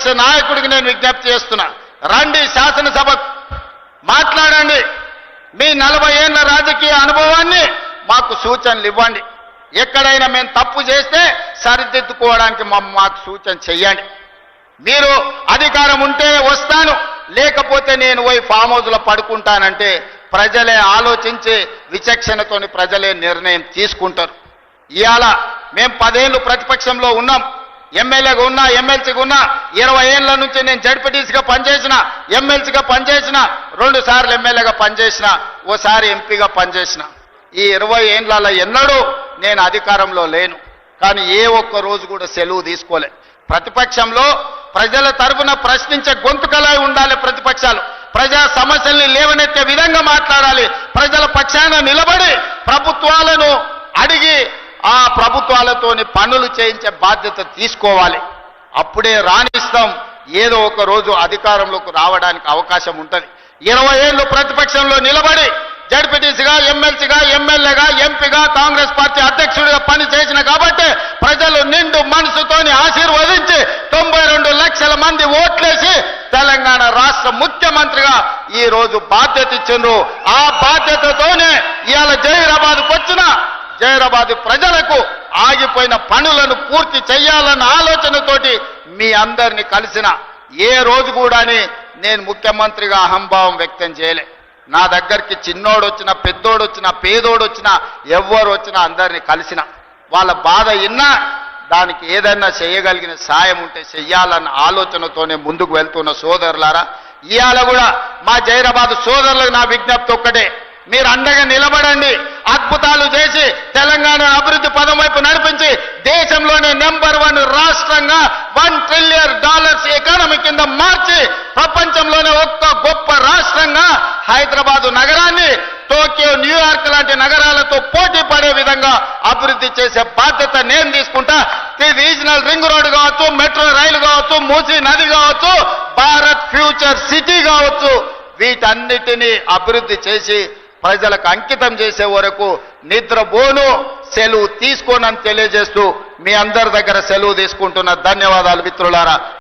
ప్రతిపక్ష నాయకుడికి నేను విజ్ఞప్తి చేస్తున్నా. రండి శాసనసభ మాట్లాడండి. మీ నలభై ఏళ్ళ రాజకీయ అనుభవాన్ని మాకు సూచనలు ఇవ్వండి. ఎక్కడైనా మేము తప్పు చేస్తే సరిదిద్దుకోవడానికి మాకు సూచన చెయ్యండి. మీరు అధికారం ఉంటే వస్తాను. లేకపోతే నేను పోయి ఫామ్ హౌస్లో పడుకుంటానంటే ప్రజలే ఆలోచించి విచక్షణతోని ప్రజలే నిర్ణయం తీసుకుంటారు. ఇవాళ మేము పదేళ్ళు ప్రతిపక్షంలో ఉన్నాం. ఎమ్మెల్యేగా ఉన్నా ఎమ్మెల్సీగా ఉన్నా ఇరవై ఏళ్ళ నుంచి నేను జడ్పీటీసీగా పనిచేసిన ఎమ్మెల్సీగా పనిచేసిన రెండు సార్లు ఎమ్మెల్యేగా పనిచేసిన ఓసారి ఎంపీగా పనిచేసిన. ఈ ఇరవై ఏళ్ళ ఎన్నడూ నేను అధికారంలో లేను. కానీ ఏ ఒక్క రోజు కూడా సెలవు తీసుకోలే ప్రతిపక్షంలో ప్రజల తరపున ప్రశ్నించే గొంతుకలై ఉండాలి ప్రతిపక్షాలు. ప్రజా సమస్యల్ని లేవనెత్తే విధంగా మాట్లాడాలి. ప్రజల పక్షాన నిలబడి ప్రభుత్వాలను ఆ ప్రభుత్వాలతోని పనులు చేయించే బాధ్యత తీసుకోవాలి. అప్పుడే రాణిస్తాం. ఏదో ఒక రోజు అధికారంలోకి రావడానికి అవకాశం ఉంటుంది. ఇరవై ఏళ్ళు ప్రతిపక్షంలో నిలబడి జడ్పీటీసీగా ఎమ్మెల్సీగా ఎమ్మెల్యేగా ఎంపీగా కాంగ్రెస్ పార్టీ అధ్యక్షుడిగా పని చేసిన కాబట్టి ప్రజలు నిండు మనసుతోని ఆశీర్వదించి తొంభై రెండు లక్షల మంది ఓట్లేసి తెలంగాణ రాష్ట్ర ముఖ్యమంత్రిగా ఈ రోజు బాధ్యత ఇచ్చిండ్రు. ఆ బాధ్యతతోనే ఇవాళ జహీరాబాద్కు వచ్చిన జైరాబాద్ ప్రజలకు ఆగిపోయిన పనులను పూర్తి చేయాలన్న ఆలోచనతోటి మీ అందరిని కలిసిన ఏ రోజు కూడాని నేను ముఖ్యమంత్రిగా అహంభావం వ్యక్తం చేయలే. నా దగ్గరికి చిన్నోడు వచ్చిన పెద్దోడు వచ్చిన పేదోడు వచ్చిన ఎవరు వచ్చినా అందరిని కలిసిన. వాళ్ళ బాధ ఇన్నా దానికి ఏదైనా చేయగలిగిన సాయం ఉంటే చెయ్యాలన్న ఆలోచనతోనే ముందుకు వెళ్తున్న సోదరులారా ఇవాళ కూడా మా జైరాబాద్ సోదరులకు నా విజ్ఞప్తి ఒక్కటే. మీరు అండగా నిలబడండి. అద్భుతాలు చేసి తెలంగాణ అభివృద్ధి పదం వైపు నడిపించి దేశంలోనే నెంబర్ వన్ రాష్ట్రంగా వన్ ట్రిలియన్ డాలర్స్ ఎకానమీ కింద మార్చి ప్రపంచంలోనే ఒక్క గొప్ప రాష్ట్రంగా హైదరాబాదు నగరాన్ని టోక్యో న్యూయార్క్ లాంటి నగరాలతో పోటీ పడే విధంగా అభివృద్ధి చేసే బాధ్యత నేను తీసుకుంటా. ఈ రీజనల్ రింగ్ రోడ్ కావచ్చు మెట్రో రైలు కావచ్చు మూసీ నది కావచ్చు భారత్ ఫ్యూచర్ సిటీ కావచ్చు. వీటన్నిటినీ అభివృద్ధి చేసి ప్రజలకు అంకితం చేసే వరకు నిద్రపోను. సెలవు తీసుకోనని తెలియజేస్తూ మీ అందరి దగ్గర సెలవు తీసుకుంటున్న ధన్యవాదాలు మిత్రులారా.